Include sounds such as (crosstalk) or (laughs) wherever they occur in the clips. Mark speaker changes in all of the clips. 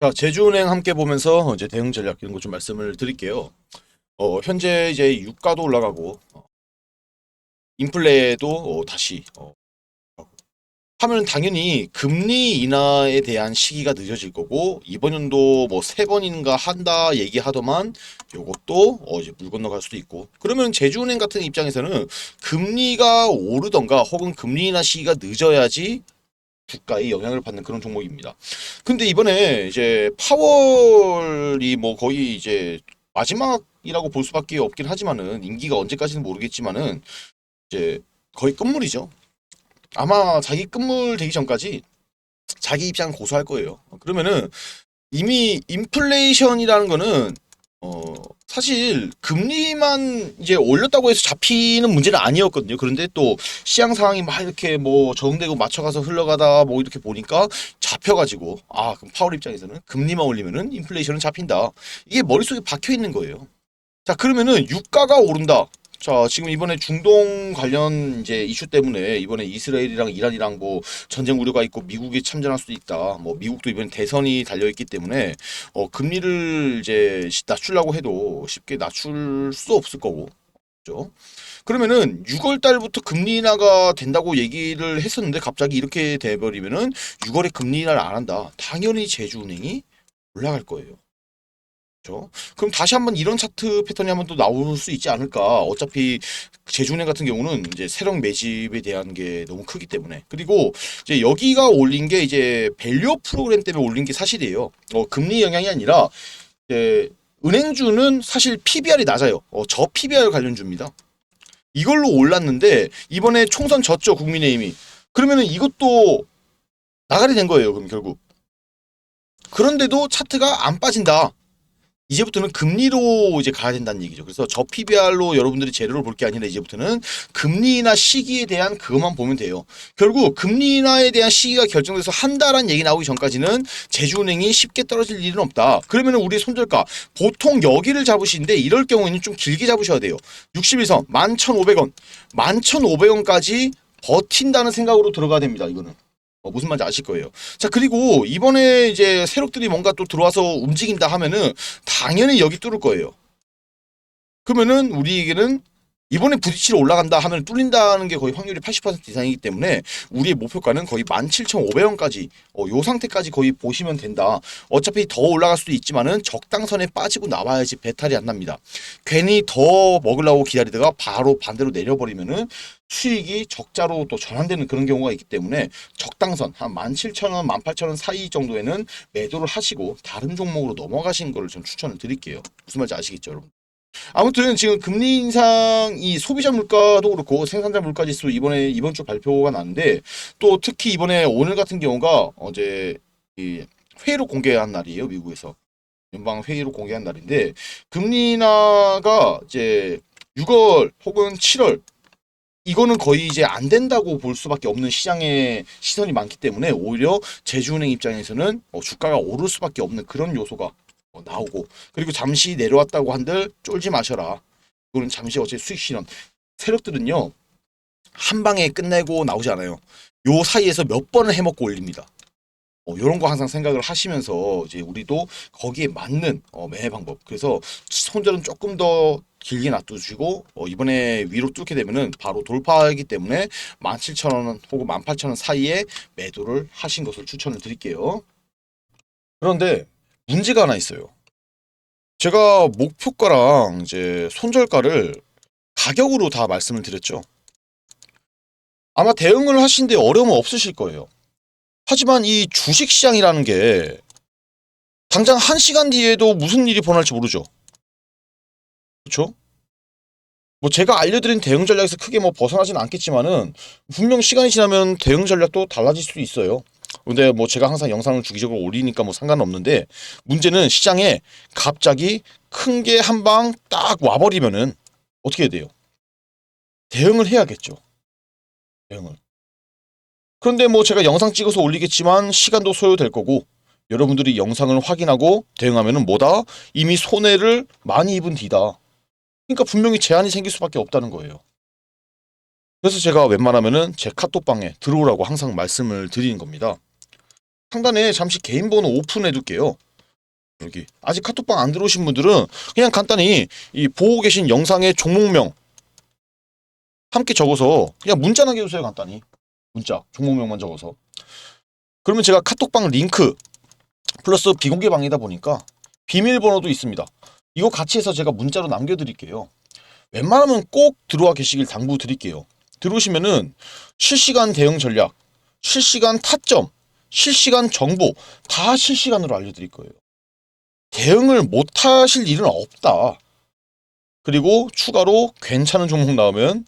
Speaker 1: 자, 제주은행 함께 보면서 이제 대응 전략 이런 거 좀 말씀을 드릴게요. 어, 현재 이제 유가도 올라가고 어, 인플레도 어, 다시 어. 하면 당연히 금리 인하에 대한 시기가 늦어질 거고 이번 연도 뭐 세 번인가 한다 얘기하더만 요것도 어, 이제 물 건너갈 수도 있고 그러면 제주은행 같은 입장에서는 금리가 오르던가 혹은 금리 인하 시기가 늦어야지 주가에 영향을 받는 그런 종목입니다. 근데 이번에 이제 파월이 뭐 거의 이제 마지막이라고 볼 수밖에 없긴 하지만은 임기가 언제까지는 모르겠지만은 이제 거의 끝물이죠. 아마 자기 끝물 되기 전까지 자기 입장 고수할 거예요. 그러면은 이미 인플레이션이라는 거는 어 사실 금리만 이제 올렸다고 해서 잡히는 문제는 아니었거든요. 그런데 또 시장 상황이 막 이렇게 뭐 적응되고 맞춰가서 흘러가다 뭐 이렇게 보니까 잡혀가지고 아 그럼 파월 입장에서는 금리만 올리면은 인플레이션은 잡힌다. 이게 머릿속에 박혀 있는 거예요. 자 그러면은 유가가 오른다. 자 지금 이번에 중동 관련 이제 이슈 때문에 이번에 이스라엘이랑 이란이랑 뭐 전쟁 우려가 있고 미국이 참전할 수도 있다. 뭐 미국도 이번에 대선이 달려 있기 때문에 어 금리를 이제 낮추려고 해도 쉽게 낮출 수 없을 거고. 그죠? 그러면은 6월 달부터 금리 인하가 된다고 얘기를 했었는데 갑자기 이렇게 돼 버리면은 6월에 금리 인하를 안 한다. 당연히 제주은행이 올라갈 거예요. 그렇죠? 그럼 다시 한번 이런 차트 패턴이 한번 또 나올 수 있지 않을까? 어차피 제주은행 같은 경우는 이제 세력 매집에 대한 게 너무 크기 때문에 그리고 이제 여기가 올린 게 이제 밸류 프로그램 때문에 올린 게 사실이에요. 어, 금리 영향이 아니라 이제 은행주는 사실 PBR이 낮아요. 어, 저 PBR 관련주입니다. 이걸로 올랐는데 이번에 총선 졌죠 국민의힘이. 그러면은 이것도 나가리 된 거예요. 그럼 결국. 그런데도 차트가 안 빠진다. 이제부터는 금리로 이제 가야 된다는 얘기죠. 그래서 저 PBR로 여러분들이 재료를 볼 게 아니라 이제부터는 금리 인하 시기에 대한 그것만 보면 돼요. 결국 금리 인하에 대한 시기가 결정돼서 한다라는 얘기 나오기 전까지는 제주은행이 쉽게 떨어질 일은 없다. 그러면 우리 손절가 보통 여기를 잡으시는데 이럴 경우에는 좀 길게 잡으셔야 돼요. 61선 11,500원, 11,500원까지 버틴다는 생각으로 들어가야 됩니다. 이거는. 어, 무슨 말인지 아실 거예요. 자, 그리고 이번에 이제 세력들이 뭔가 또 들어와서 움직인다 하면은 당연히 여기 뚫을 거예요. 그러면은 우리에게는 이번에 부딪히러 올라간다 하면 뚫린다는 게 거의 확률이 80% 이상이기 때문에 우리의 목표가는 거의 17,500원까지 어, 요 상태까지 거의 보시면 된다. 어차피 더 올라갈 수도 있지만은 적당선에 빠지고 나와야지 배탈이 안 납니다. 괜히 더 먹으려고 기다리다가 바로 반대로 내려버리면은 수익이 적자로 또 전환되는 그런 경우가 있기 때문에 적당선 한 17,000원, 18,000원 사이 정도에는 매도를 하시고 다른 종목으로 넘어가시는 거를 좀 추천을 드릴게요. 무슨 말인지 아시겠죠, 여러분? 아무튼 지금 금리 인상 이 소비자 물가도 그렇고 생산자 물가 지수 이번에 이번 주 발표가 났는데 또 특히 이번에 오늘 같은 경우가 어제 이 회의로 공개한 날이에요 미국에서 연방 회의로 공개한 날인데 금리 인하가 이제 6월 혹은 7월 이거는 거의 이제 안 된다고 볼 수밖에 없는 시장의 시선이 많기 때문에 오히려 제주은행 입장에서는 어, 주가가 오를 수밖에 없는 그런 요소가 어, 나오고 그리고 잠시 내려왔다고 한들 쫄지 마셔라. 이거는 잠시 어차피 수익 실현. 세력들은요 한 방에 끝내고 나오지 않아요. 요 사이에서 몇 번을 해먹고 올립니다. 어, 이런 거 항상 생각을 하시면서 이제 우리도 거기에 맞는 어, 매매 방법. 그래서 손절은 조금 더 길게 놔두시고 어, 이번에 위로 뚫게 되면은 바로 돌파하기 때문에 17,000원 혹은 18,000원 사이에 매도를 하신 것을 추천을 드릴게요. 그런데 문제가 하나 있어요. 제가 목표가랑 이제 손절가를 가격으로 다 말씀을 드렸죠. 아마 대응을 하시는데 어려움은 없으실 거예요. 하지만 이 주식 시장이라는 게 당장 한 시간 뒤에도 무슨 일이 벌어날지 모르죠. 그렇죠? 뭐 제가 알려드린 대응 전략에서 크게 뭐 벗어나지는 않겠지만은 분명 시간이 지나면 대응 전략도 달라질 수 있어요. 근데 뭐 제가 항상 영상을 주기적으로 올리니까 뭐 상관없는데 문제는 시장에 갑자기 큰 게 한 방 딱 와버리면은 어떻게 돼요? 대응을 해야겠죠. 대응을. 그런데 뭐 제가 영상 찍어서 올리겠지만 시간도 소요될 거고 여러분들이 영상을 확인하고 대응하면은 뭐다? 이미 손해를 많이 입은 뒤다. 그러니까 분명히 제한이 생길 수밖에 없다는 거예요. 그래서 제가 웬만하면은 제 카톡방에 들어오라고 항상 말씀을 드리는 겁니다. 상단에 잠시 개인 번호 오픈해 둘게요. 여기 아직 카톡방 안 들어오신 분들은 그냥 간단히 이 보고 계신 영상의 종목명 함께 적어서 그냥 문자 남겨주세요 간단히 문자 종목명만 적어서 그러면 제가 카톡방 링크 플러스 비공개 방이다 보니까 비밀번호도 있습니다 이거 같이 해서 제가 문자로 남겨드릴게요 웬만하면 꼭 들어와 계시길 당부드릴게요 들어오시면은 실시간 대응 전략 실시간 타점 실시간 정보 다 실시간으로 알려드릴 거예요 대응을 못 하실 일은 없다. 그리고 추가로 괜찮은 종목 나오면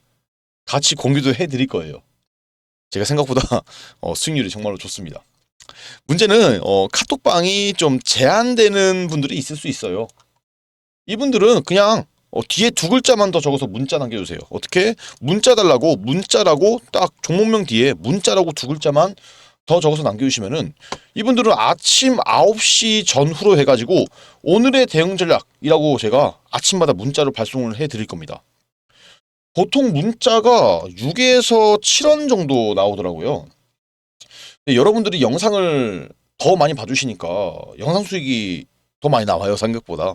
Speaker 1: 같이 공유도 해드릴 거예요. 제가 생각보다 (laughs) 어, 수익률이 정말로 좋습니다. 문제는 어, 카톡방이 좀 제한되는 분들이 있을 수 있어요. 이분들은 그냥 어, 뒤에 두 글자만 더 적어서 문자 남겨주세요. 어떻게? 문자 달라고 문자라고 딱 종목명 뒤에 문자라고 두 글자만 더 적어서 남겨주시면은 이분들은 아침 9시 전후로 해가지고 오늘의 대응 전략이라고 제가 아침마다 문자로 발송을 해드릴 겁니다. 보통 문자가 6에서 7원 정도 나오더라고요. 여러분들이 영상을 더 많이 봐주시니까 영상 수익이 더 많이 나와요 생각보다.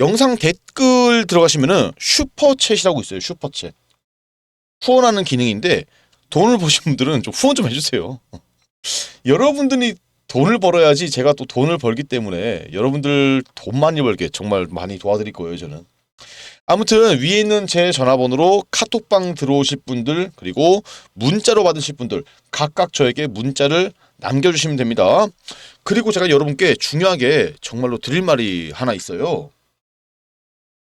Speaker 1: 영상 댓글 들어가시면은 슈퍼챗이라고 있어요. 슈퍼챗. 후원하는 기능인데 돈을 버신 분들은 좀 후원 좀 해주세요. 여러분들이 돈을 벌어야지 제가 또 돈을 벌기 때문에 여러분들 돈 많이 벌게 정말 많이 도와드릴 거예요 저는. 아무튼 위에 있는 제 전화번호로 카톡방 들어오실 분들 그리고 문자로 받으실 분들 각각 저에게 문자를 남겨주시면 됩니다. 그리고 제가 여러분께 중요하게 정말로 드릴 말이 하나 있어요.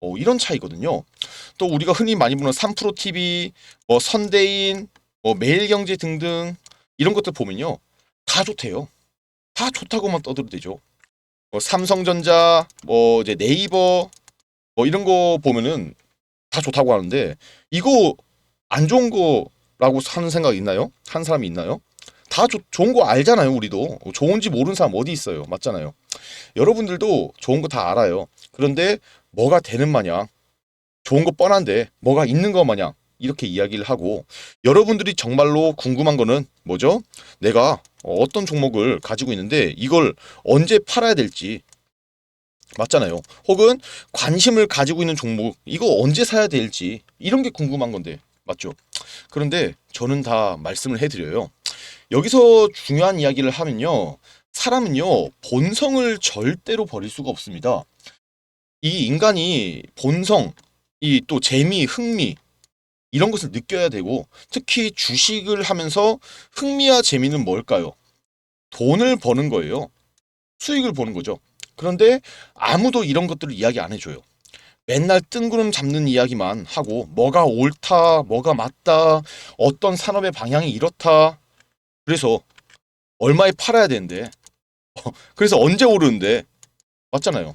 Speaker 1: 어, 이런 차이거든요. 또 우리가 흔히 많이 보는 3프로 TV, 뭐 선대인, 뭐 매일경제 등등 이런 것들 보면요 다 좋대요. 다 좋다고만 떠들어대죠. 뭐 삼성전자, 뭐 이제 네이버, 뭐 이런 거 보면은 다 좋다고 하는데 이거 안 좋은 거라고 하는 생각 있나요? 한 사람이 있나요? 다 좋- 좋은 거 알잖아요, 우리도. 좋은지 모르는 사람 어디 있어요, 맞잖아요. 여러분들도 좋은 거 다 알아요. 그런데 뭐가 되는 마냥 좋은 거 뻔한데 뭐가 있는 거 마냥 이렇게 이야기를 하고 여러분들이 정말로 궁금한 거는 뭐죠? 내가 어떤 종목을 가지고 있는데 이걸 언제 팔아야 될지 맞잖아요. 혹은 관심을 가지고 있는 종목 이거 언제 사야 될지 이런 게 궁금한 건데 맞죠? 그런데 저는 다 말씀을 해드려요. 여기서 중요한 이야기를 하면요. 사람은요, 본성을 절대로 버릴 수가 없습니다. 이 인간이 본성, 이 또 재미, 흥미, 이런 것을 느껴야 되고, 특히 주식을 하면서 흥미와 재미는 뭘까요? 돈을 버는 거예요. 수익을 보는 거죠. 그런데 아무도 이런 것들을 이야기 안 해줘요. 맨날 뜬구름 잡는 이야기만 하고, 뭐가 옳다, 뭐가 맞다, 어떤 산업의 방향이 이렇다. 그래서 얼마에 팔아야 되는데, 어, (laughs) 그래서 언제 오르는데, 맞잖아요.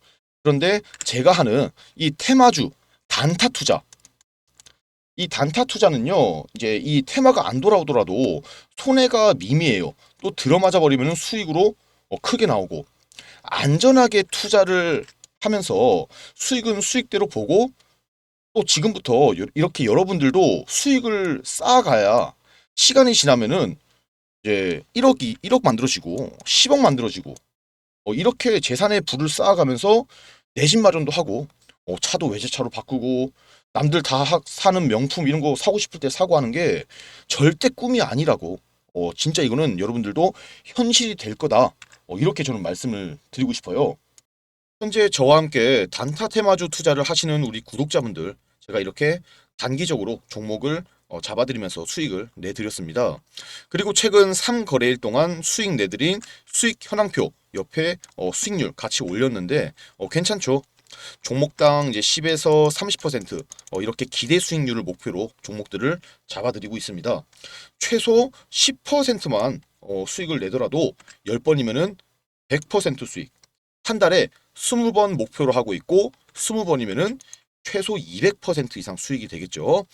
Speaker 1: 그런데 제가 하는 이 테마주 단타 투자. 이 단타 투자는요 이제 이 테마가 안 돌아오더라도 손해가 미미해요. 또 들어맞아 버리면 수익으로 어, 크게 나오고. 안전하게 투자를 하면서 수익은 수익대로 보고 또 지금부터 요- 이렇게 여러분들도 수익을 쌓아가야 시간이 지나면은 이제 1억이 1억 만들어지고 10억 만들어지고 어, 이렇게 재산의 부를 쌓아가면서 내 집 마련도 하고 어, 차도 외제차로 바꾸고 남들 다 하- 사는 명품 이런 거 사고 싶을 때 사고 하는 게 절대 꿈이 아니라고 어, 진짜 이거는 여러분들도 현실이 될 거다 어, 이렇게 저는 말씀을 드리고 싶어요. 현재 저와 함께 단타 테마주 투자를 하시는 우리 구독자분들 제가 이렇게 단기적으로 종목을 어, 잡아드리면서 수익을 내드렸습니다. 그리고 최근 3거래일 동안 수익 내드린 수익 현황표 옆에 어, 수익률 같이 올렸는데 어, 괜찮죠? 종목당 이제 10에서 30% 어, 이렇게 기대 수익률을 목표로 종목들을 잡아드리고 있습니다. 최소 10%만 어, 수익을 내더라도 10번이면은 100% 수익. 한 달에 20번 목표로 하고 있고 20번이면은 최소 200% 이상 수익이 되겠죠.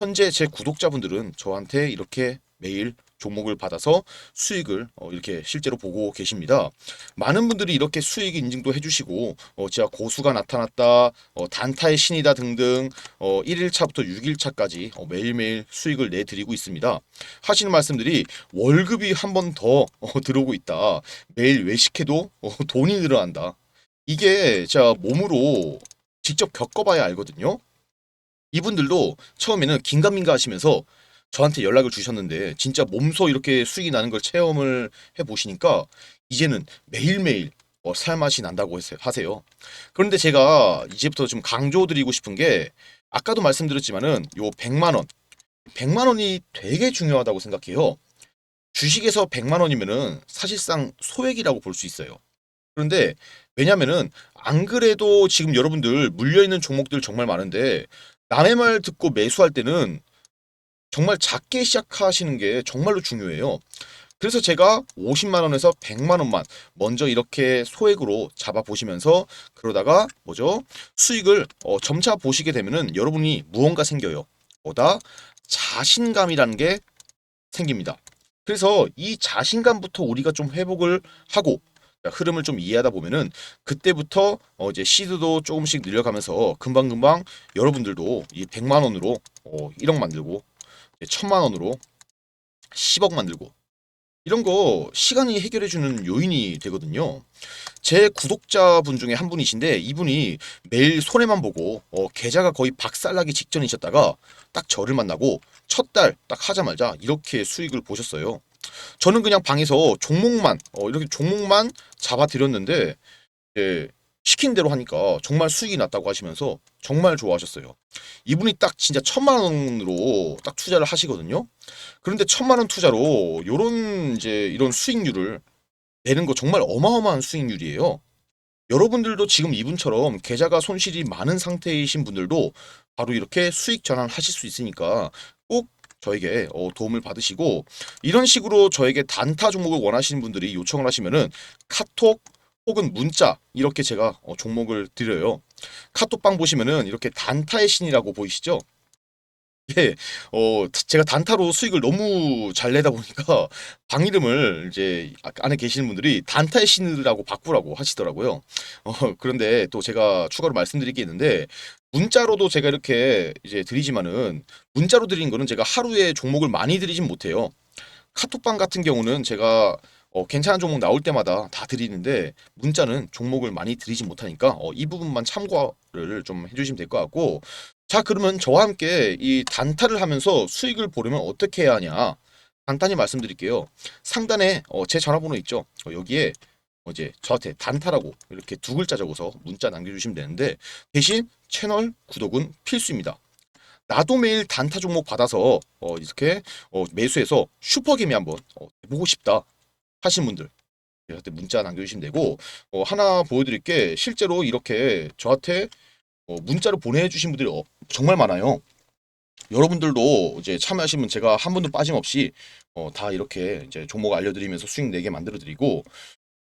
Speaker 1: 현재 제 구독자분들은 저한테 이렇게 매일 종목을 받아서 수익을 어, 이렇게 실제로 보고 계십니다. 많은 분들이 이렇게 수익 인증도 해주시고 어, 제가 고수가 나타났다, 어, 단타의 신이다 등등 어, 1일차부터 6일차까지 어, 매일매일 수익을 내드리고 있습니다. 하시는 말씀들이 월급이 한 번더 어, 들어오고 있다. 매일 외식해도 어, 돈이 늘어난다. 이게 제가 몸으로 직접 겪어봐야 알거든요. 이분들도 처음에는 긴가민가 하시면서 저한테 연락을 주셨는데 진짜 몸소 이렇게 수익이 나는 걸 체험을 해 보시니까 이제는 매일매일 어, 살맛이 난다고 하세요. 그런데 제가 이제부터 좀 강조드리고 싶은 게 아까도 말씀드렸지만은 요 100만 원, 100만 원이 되게 중요하다고 생각해요. 주식에서 100만 원이면은 사실상 소액이라고 볼 수 있어요. 그런데 왜냐면은 안 그래도 지금 여러분들 물려 있는 종목들 정말 많은데 남의 말 듣고 매수할 때는 정말 작게 시작하시는 게 정말로 중요해요. 그래서 제가 50만 원에서 100만 원만 먼저 이렇게 소액으로 잡아 보시면서 그러다가 뭐죠? 수익을 어, 점차 보시게 되면은 여러분이 무언가 생겨요. 뭐다? 자신감이라는 게 생깁니다. 그래서 이 자신감부터 우리가 좀 회복을 하고 흐름을 좀 이해하다 보면은 그때부터 어 이제 시드도 조금씩 늘려가면서 금방금방 여러분들도 이 100만 원으로 어 1억 만들고 1000만 원으로 10억 만들고 이런 거 시간이 해결해 주는 요인이 되거든요. 제 구독자분 중에 한 분이신데 이분이 매일 손해만 보고 어, 계좌가 거의 박살나기 직전이셨다가 딱 저를 만나고 첫 달 딱 하자마자 이렇게 수익을 보셨어요. 저는 그냥 방에서 종목만 어, 이렇게 종목만 잡아드렸는데 예, 시킨 대로 하니까 정말 수익이 났다고 하시면서 정말 좋아하셨어요. 이분이 딱 진짜 천만 원으로 딱 투자를 하시거든요. 그런데 천만 원 투자로 요런 이제 이런 수익률을 내는 거 정말 어마어마한 수익률이에요. 여러분들도 지금 이분처럼 계좌가 손실이 많은 상태이신 분들도 바로 이렇게 수익 전환하실 수 있으니까 꼭 저에게 어, 도움을 받으시고 이런 식으로 저에게 단타 종목을 원하시는 분들이 요청을 하시면은 카톡 혹은 문자 이렇게 제가 어, 종목을 드려요. 카톡방 보시면은 이렇게 단타의 신이라고 보이시죠? (laughs) 예, 어, 제가 단타로 수익을 너무 잘 내다 보니까 방 이름을 이제 아- 안에 계시는 분들이 단타의 신이라고 바꾸라고 하시더라고요. 어, 그런데 또 제가 추가로 말씀드릴 게 있는데 문자로도 제가 이렇게 이제 드리지만은 문자로 드리는 거는 제가 하루에 종목을 많이 드리진 못해요. 카톡방 같은 경우는 제가 어, 괜찮은 종목 나올 때마다 다 드리는데 문자는 종목을 많이 드리지 못하니까 어, 이 부분만 참고를 좀 해주시면 될 것 같고 자 그러면 저와 함께 이 단타를 하면서 수익을 보려면 어떻게 해야 하냐? 간단히 말씀드릴게요. 상단에 어, 제 전화번호 있죠? 어, 여기에 어, 이제 저한테 단타라고 이렇게 두 글자 적어서 문자 남겨주시면 되는데 대신 채널 구독은 필수입니다 나도 매일 단타 종목 받아서 어, 이렇게 어, 매수해서 슈퍼게임이 한번 어, 보고 싶다 하신 분들 저한테 문자 남겨주시면 되고 어, 하나 보여드릴 게 실제로 이렇게 저한테 어, 문자로 보내주신 분들이 어, 정말 많아요. 여러분들도 이제 참여하시면 제가 한 분도 빠짐없이 어, 다 이렇게 이제 종목 알려드리면서 수익 내게 만들어드리고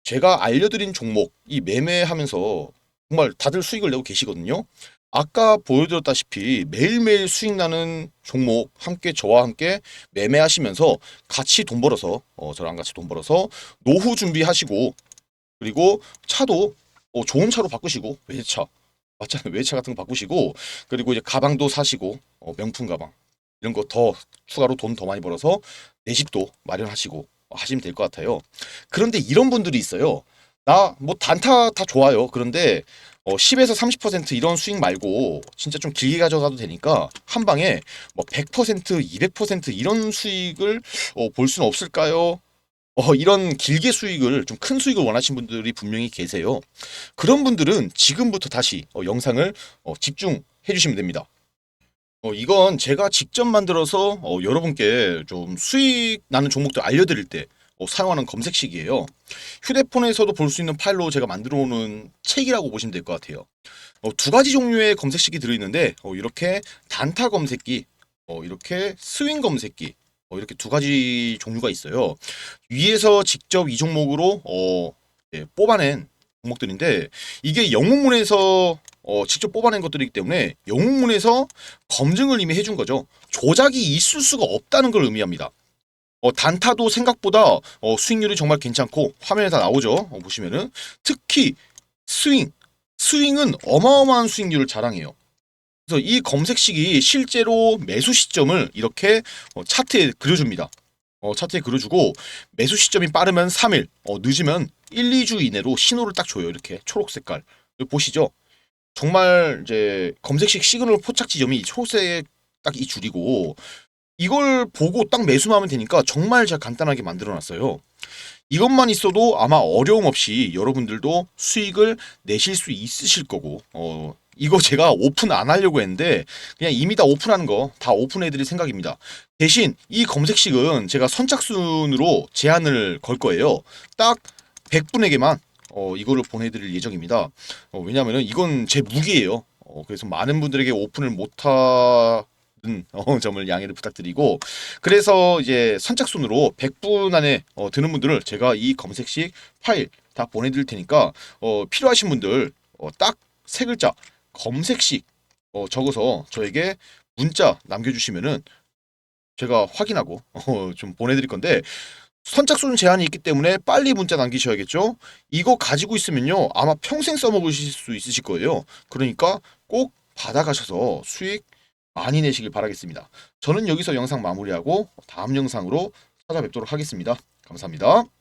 Speaker 1: 제가 알려드린 종목 이 매매하면서 정말 다들 수익을 내고 계시거든요. 아까 보여드렸다시피 매일매일 수익 나는 종목 함께 저와 함께 매매하시면서 같이 돈 벌어서 어, 저랑 같이 돈 벌어서 노후 준비하시고 그리고 차도 어, 좋은 차로 바꾸시고 외제차 맞잖아요 외제차 같은 거 바꾸시고 그리고 이제 가방도 사시고 어, 명품 가방 이런 거 더 추가로 돈 더 많이 벌어서 내 집도 마련하시고 하시면 될 것 같아요. 그런데 이런 분들이 있어요. 나 뭐 단타 다 좋아요. 그런데 어, 10에서 30% 이런 수익 말고 진짜 좀 길게 가져가도 되니까 한 방에 뭐 100%, 200% 이런 수익을 어, 볼 수는 없을까요? 어, 이런 길게 수익을 좀 큰 수익을 원하시는 분들이 분명히 계세요. 그런 분들은 지금부터 다시 어, 영상을 어, 집중해 주시면 됩니다. 어, 이건 제가 직접 만들어서 어, 여러분께 좀 수익 나는 종목들 알려드릴 때 어, 사용하는 검색식이에요. 휴대폰에서도 볼 수 있는 파일로 제가 만들어 놓은 책이라고 보시면 될 것 같아요. 어, 두 가지 종류의 검색식이 들어있는데 어, 이렇게 단타 검색기, 어, 이렇게 스윙 검색기 어, 이렇게 두 가지 종류가 있어요. 위에서 직접 이 종목으로 어, 예, 뽑아낸 종목들인데 이게 영웅문에서 어, 직접 뽑아낸 것들이기 때문에 영웅문에서 검증을 이미 해준 거죠. 조작이 있을 수가 없다는 걸 의미합니다. 어, 단타도 생각보다 어, 수익률이 정말 괜찮고 화면에 다 나오죠. 어, 보시면은 특히 스윙, 스윙은 어마어마한 수익률을 자랑해요. 그래서 이 검색식이 실제로 매수 시점을 이렇게 어, 차트에 그려줍니다. 어, 차트에 그려주고 매수 시점이 빠르면 3일, 어, 늦으면 1, 2주 이내로 신호를 딱 줘요. 이렇게 초록 색깔. 보시죠. 정말 이제 검색식 시그널 포착 지점이 초록색 딱 이 줄이고 이걸 보고 딱 매수만 하면 되니까 정말 잘 간단하게 만들어 놨어요. 이것만 있어도 아마 어려움 없이 여러분들도 수익을 내실 수 있으실 거고 어 이거 제가 오픈 안 하려고 했는데 그냥 이미 다 오픈하는 거 다 오픈해 드릴 생각입니다. 대신 이 검색식은 제가 선착순으로 제한을 걸 거예요. 딱 100분에게만 어 이거를 보내 드릴 예정입니다. 어, 왜냐면은 이건 제 무기예요. 어, 그래서 많은 분들에게 오픈을 못하 는 (laughs) 어, 점을 양해를 부탁드리고 그래서 이제 선착순으로 100분 안에 어, 드는 분들을 제가 이 검색식 파일 다 보내드릴 테니까 어, 필요하신 분들 어, 딱 세 글자 검색식 어, 적어서 저에게 문자 남겨주시면은 제가 확인하고 (laughs) 어, 좀 보내드릴 건데 선착순 제한이 있기 때문에 빨리 문자 남기셔야겠죠. 이거 가지고 있으면요 아마 평생 써먹으실 수 있으실 거예요. 그러니까 꼭 받아가셔서 수익 많이 내시길 바라겠습니다. 저는 여기서 영상 마무리하고 다음 영상으로 찾아뵙도록 하겠습니다. 감사합니다.